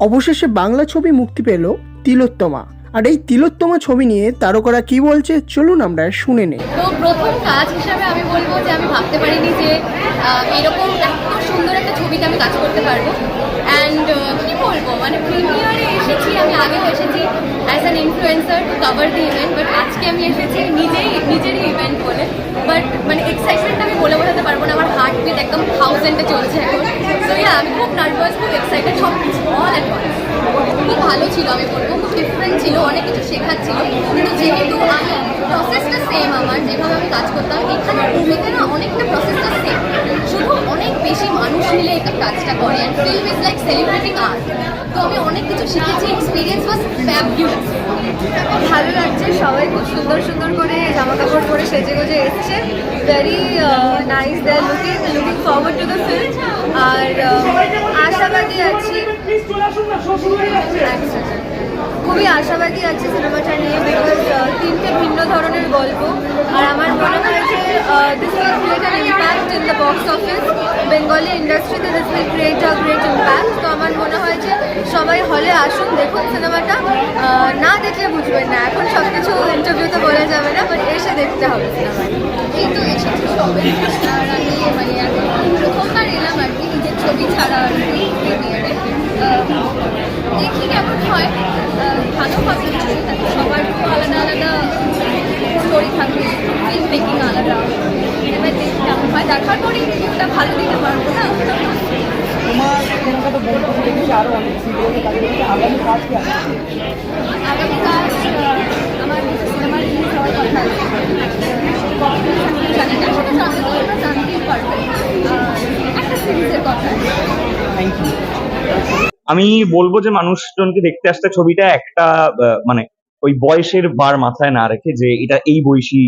অবশেষে বাংলা ছবি মুক্তি পেল তিলোত্তমা। আর এই তিলোত্তমা ছবি নিয়ে তারকারা কি বলছে, চলুন আমরা শুনে নেই। তো প্রথম কাজ হিসাবে আমি বলব যে আমি ভাবতে পারিনি যে এরকম এত সুন্দর একটা ছবিতে আমি কাজ করতে পারব। অ্যান্ড কি বলব? মানে প্রিমিয়ারে এসেছি, আমি আগেও এসেছি as an influencer to cover the event but আজকে আমি এসেছি নিজেই, নিজেরই ইভেন্ট বলে। বাট মানে এক্সাইটমেন্ট আমি বলে বোঝাতে পারব না, আমার হার্ট বিট একদম থাউজেন্ডে চলছে এখন। তো আমি খুব নার্ভাস খুব এক্সাইটেড সব কিছু খুব ভালো ছিল আমি বলব। খুব ডিফারেন্ট ছিল অনেক কিছু শেখার ছিল কিন্তু যেহেতু আমি প্রসেসটা সেম আমার যেভাবে আমি কাজ করতাম এখানে মুভিতে না অনেকটা প্রসেসটা সেম শুধু অনেক বেশি মানুষ মিলে এটা কাজটা করে and film is like celebrating art তো আমি অনেক কিছু শিখেছি এক্সপিরিয়েন্স ওয়াজ ফ্যাবুলাস ভালো লাগছে সবাই খুব সুন্দর সুন্দর করে জামা কাপড় পরে সেজে গুজে এসছে। Very nice they are looking looking forward to the film R uh, আশাবাদী আছি। আচ্ছা, আচ্ছা। খুবই আশাবাদী আছে সিনেমাটা নিয়ে বিকজ তিনটে ভিন্ন ধরনের গল্প। আর আমার মনে হয় যে this will create an impact in the box office Bengali ইন্ডাস্ট্রিতে this will create a great impact তো আমার মনে হয় যে সবাই হলে আসুন দেখুন সিনেমাটা। না দেখলে বুঝবেন না। এখন সব কিছু ইন্টারভিউতে বলা যাবে না বাট এসে দেখতে হবে সিনেমাটা। এই তো এসেছি সবে আর আমি মানে প্রথমবার এলাম আর কি নিজের ছবি ছাড়া আর দেখি কেমন হয় ভালো হবে। সবার আলাদা আলাদা স্টোরি থাকবে ফিল্ম মেকিং আলাদা। এবার দেখি কেমন হয়। দেখার পরে রিভিউটা ভালো দিতে পারব না। তোমার তো বলতে দেখেছি আরও অনেক সিরিয়াল আগামী কাজ কি আগামী কাজ আমার কিছু রিলিজ হওয়ার কথা আছে। জানি না সেটা জানতে তোমরা জানতেই পারবে। একটা সিরিজের কথা থ্যাংক ইউ আমি বলব যে মানুষজনকে দেখতে আসতে ছবিটা একটা মানে ওই বয়সের বার মাথায় না রেখে যে এটা এই বয়সী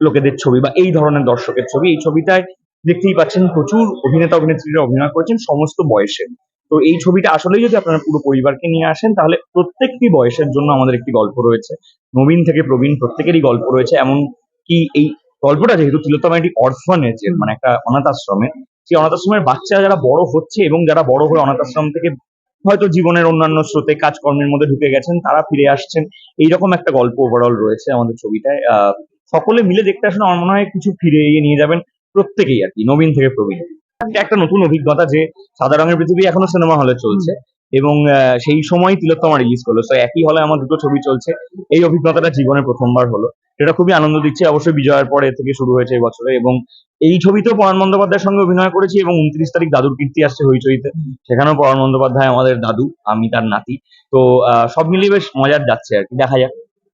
লোকেদের ছবি বা এই ধরনের দর্শকের ছবি। এই ছবিটায় দেখতেই পাচ্ছেন প্রচুর অভিনেতা অভিনেত্রীরা অভিনয় করেছেন সমস্ত বয়সে। তো এই ছবিটা আসলেই যদি আপনারা পুরো পরিবারকে নিয়ে আসেন, তাহলে প্রত্যেকটি বয়সের জন্য আমাদের একটি গল্প রয়েছে। নবীন থেকে প্রবীণ প্রত্যেকেরই গল্প রয়েছে। এমন কি এই গল্পটা যেহেতু তিলোত্তমা একটি অরফানেজের মানে একটা অনাথ আশ্রমে সেই অনাথ আশ্রমের বাচ্চারা যারা বড় হচ্ছে এবং যারা বড় হয়ে অনাথ আশ্রম থেকে হয়তো জীবনের অন্যান্য স্রোতে কাজকর্মের মধ্যে ঢুকে গেছেন তারা ফিরে আসছেন। এইরকম একটা গল্প ওভারঅল রয়েছে আমাদের ছবিটায়। সকলে মিলে দেখতে আসলে আমার মনে হয় কিছু ফিরে নিয়ে যাবেন প্রত্যেকেই আর কি নবীন থেকে প্রবীণ। একটা নতুন অভিজ্ঞতা যে সাদা রঙের পৃথিবী এখনও সিনেমা হলে চলছে এবং আহ, সেই সময় তিলোত্তমা রিলিজ করল। তো একই হলে আমার দুটো ছবি চলছে। এই অভিজ্ঞতাটা জীবনে প্রথমবার হলো। সেটা খুবই আনন্দ দিচ্ছে। অবশ্যই বিজয়ের পরে থেকে শুরু হয়েছে এই বছরে এবং এই ছবিতেও পরাণ বন্দ্যোপাধ্যায়ের সঙ্গে অভিনয় করেছি এবং উনত্রিশ তারিখ দাদুর কীর্তি আসছে হইচইতে। সেখানেও পরাণ বন্দ্যোপাধ্যায় আমাদের দাদু, আমি তার নাতি। তো সব মিলিয়ে বেশ মজার যাচ্ছে আর কি। দেখা যাক।